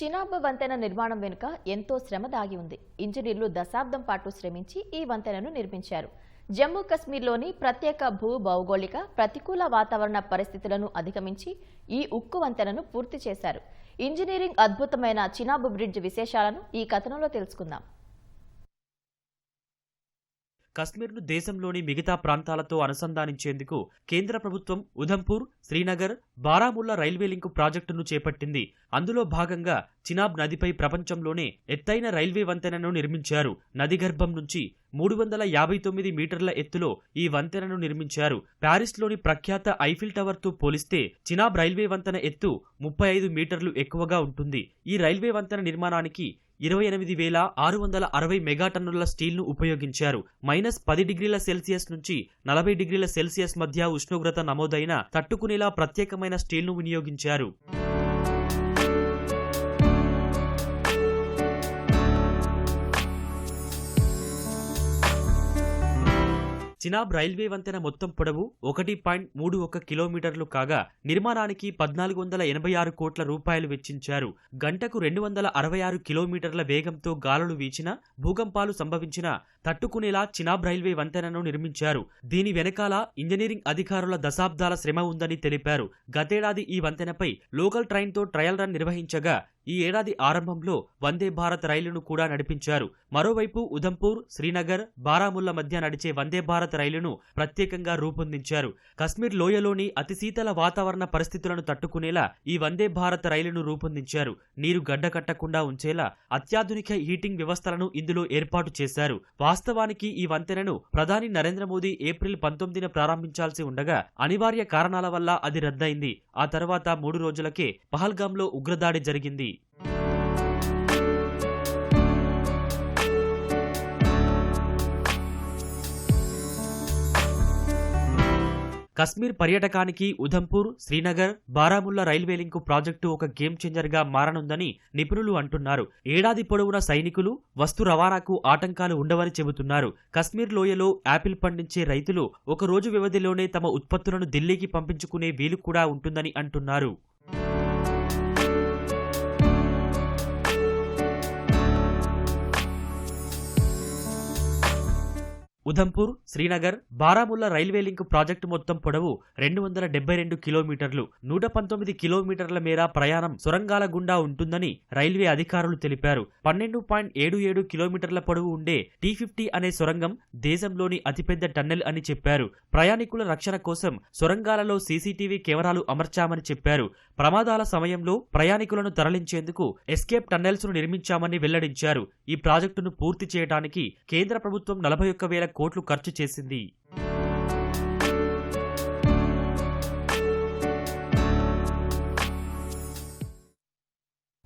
చినాబ్ వంతెన నిర్మాణం వెనుక ఎంతో శ్రమ దాగి ఉంది. ఇంజనీర్లు దశాబ్దం పాటు శ్రమించి ఈ వంతెనను నిర్మించారు. జమ్మూ కశ్మీర్లోని ప్రత్యేక భూ భౌగోళిక ప్రతికూల వాతావరణ పరిస్థితులను అధిగమించి ఈ ఉక్కు వంతెనను పూర్తి చేశారు. ఇంజనీరింగ్ అద్భుతమైన చినాబ్ బ్రిడ్జ్ విశేషాలను ఈ కథనంలో తెలుసుకుందాం. కశ్మీర్ను దేశంలోని మిగతా ప్రాంతాలతో అనుసంధానించేందుకు కేంద్ర ప్రభుత్వం ఉధంపూర్ శ్రీనగర్ బారాముల్లా రైల్వే లింకు ప్రాజెక్టును చేపట్టింది. అందులో భాగంగా చినాబ్ నదిపై ప్రపంచంలోనే ఎత్తైన రైల్వే వంతెనను నిర్మించారు. నది గర్భం నుంచి మూడు వందల యాభై తొమ్మిది మీటర్ల ఎత్తులో ఈ వంతెనను నిర్మించారు. ప్యారిస్లోని ప్రఖ్యాత ఐఫిల్ టవర్తో పోలిస్తే చినాబ్ రైల్వే వంతెన ఎత్తు ముప్పై ఐదు మీటర్లు ఎక్కువగా ఉంటుంది. ఈ రైల్వే వంతెన నిర్మాణానికి ఇరవై ఎనిమిది వేల ఆరు వందల అరవై మెగాటన్నుల స్టీల్ను ఉపయోగించారు. మైనస్ పది డిగ్రీల సెల్సియస్ నుంచి నలభై డిగ్రీల సెల్సియస్ మధ్య ఉష్ణోగ్రత నమోదైన తట్టుకునేలా ప్రత్యేకమైన స్టీల్ను వినియోగించారు. చినాబ్ రైల్వే వంతెన మొత్తం పొడవు ఒకటి పాయింట్ మూడు ఒక కిలోమీటర్లు కాగా నిర్మాణానికి పద్నాలుగు వందల ఎనభై ఆరు కోట్ల రూపాయలు వెచ్చించారు. గంటకు రెండు వందల అరవై ఆరు కిలోమీటర్ల వేగంతో గాలులు వీచిన భూకంపాలు సంభవించిన తట్టుకునేలా చినాబ్ రైల్వే వంతెనను నిర్మించారు. దీని వెనకాల ఇంజనీరింగ్ అధికారుల దశాబ్దాల శ్రమ ఉందని తెలిపారు. గతేడాది ఈ వంతెనపై లోకల్ ట్రైన్తో ట్రయల్ రన్ నిర్వహించగా ఈ ఏడాది ఆరంభంలో వందే భారత్ రైలును కూడా నడిపించారు. మరోవైపు ఉధంపూర్ శ్రీనగర్ బారాముల్లా మధ్య నడిచే వందే భారత్ రైలును ప్రత్యేకంగా రూపొందించారు. కశ్మీర్ లోయలోని అతి శీతల వాతావరణ పరిస్థితులను తట్టుకునేలా ఈ వందే భారత్ రైలును రూపొందించారు. నీరు గడ్డకట్టకుండా ఉంచేలా అత్యాధునిక హీటింగ్ వ్యవస్థలను ఇందులో ఏర్పాటు చేశారు. వాస్తవానికి ఈ వంతెనను ప్రధాని నరేంద్ర మోదీ ఏప్రిల్ పంతొమ్మిదిన ప్రారంభించాల్సి ఉండగా అనివార్య కారణాల వల్ల అది రద్దయింది. ఆ తర్వాత మూడు రోజులకే పహల్గాంలో ఉగ్రదాడి జరిగింది. Kashmir పర్యటకానికి Udhampur Srinagar Baramulla railway link project ఒక గేమ్ చేంజర్గా మారనుందని నిపుణులు అంటున్నారు. ఏడాది పొడవునా సైనికులు వస్తు రవాణాకు ఆటంకాలు ఉండవని చెబుతున్నారు. కశ్మీర్ లోయలో యాపిల్ పండించే రైతులు ఒక రోజు వ్యవధిలోనే తమ ఉత్పత్తులను ఢిల్లీకి పంపించుకునే వీలు కూడా ఉంటుందని అంటున్నారు. Udhampur Srinagar Baramulla railway link project మొత్తం పొడవు రెండు వందల డెబ్బై రెండు కిలోమీటర్లు. నూట పంతొమ్మిది కిలోమీటర్ల మేర ప్రయాణం సొరంగాల గుండా ఉంటుందని రైల్వే అధికారులు తెలిపారు. పన్నెండు పాయింట్ ఏడు ఏడు కిలోమీటర్ల పొడవు ఉండే టీ ఫిఫ్టీ అనే సొరంగం దేశంలోని అతిపెద్ద టన్నెల్ అని చెప్పారు. ప్రయాణికుల రక్షణ కోసం సొరంగాలలో సీసీటీవీ కెమెరాలు అమర్చామని చెప్పారు. ప్రమాదాల సమయంలో ప్రయాణికులను తరలించేందుకు ఎస్కేప్ టన్నెల్స్ను నిర్మించామని వెల్లడించారు. ఈ ప్రాజెక్టును పూర్తి చేయడానికి కేంద్ర ప్రభుత్వం నలభై ఒక్క వేల కోట్లు ఖర్చు చేసింది.